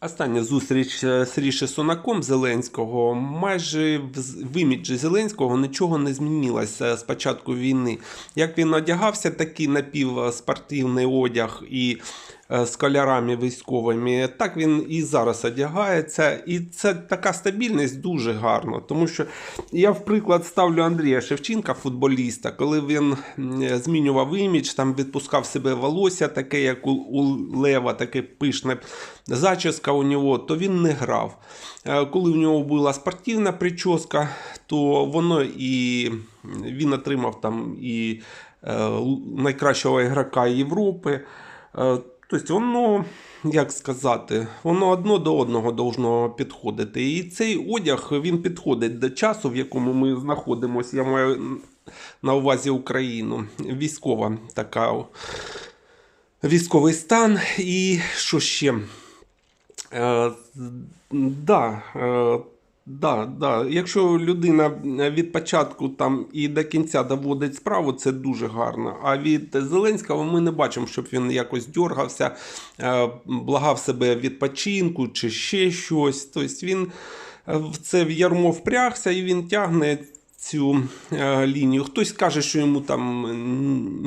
Остання зустріч е, з Ріші Сунаком Зеленського. Майже в іміджі Зеленського нічого не змінилося з початку війни. Як він одягався, такий напівспортивний одяг і з кольорами військовими, так він і зараз одягається. І це така стабільність дуже гарно. Тому що я, в приклад, ставлю Андрія Шевченка, футболіста, коли він змінював імідж, там відпускав себе волосся, таке, як у, у Лева, таке пишне зачіска у нього, то він не грав. Е, Коли в нього була спортивна прическа, то воно і він отримав там і е, найкращого ігрока Європи. Тобто воно, як сказати, воно одно до одного должно підходити. І цей одяг він підходить до часу, в якому ми знаходимося. Я маю на увазі Україну. Військова така військовий стан. І що ще? Е, да, е, да, да. Якщо людина від початку там і до кінця доводить справу, це дуже гарно. А від Зеленського ми не бачимо, щоб він якось дергався, е, благав себе відпочинку чи ще щось. Тобто він е, в це в ярмо впрягся і він тягне цю е, лінію. Хтось каже, що йому там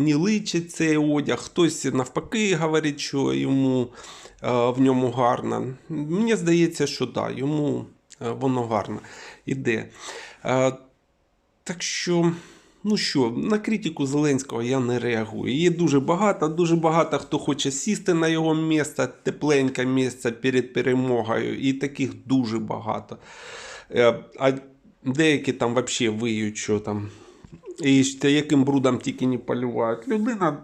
не личить цей одяг, хтось навпаки говорить, що йому е, в ньому гарно. Мені здається, що так, да, йому е, воно гарно іде. Е, так що. Ну що, на критику Зеленського я не реагую. Є дуже багато, дуже багато хто хоче сісти на його місце, тепленьке місце перед перемогою, і таких дуже багато. Е, А деякі там взагалі виють, що там. І яким брудом тільки не полювають. Людина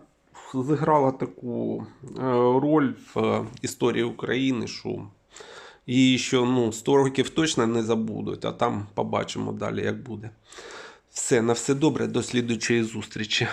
зіграла таку е, роль в е, історії України, що її ще ну, 100 років точно не забудуть, а там побачимо далі, як буде. Все, на все добре, до слідучої зустрічі.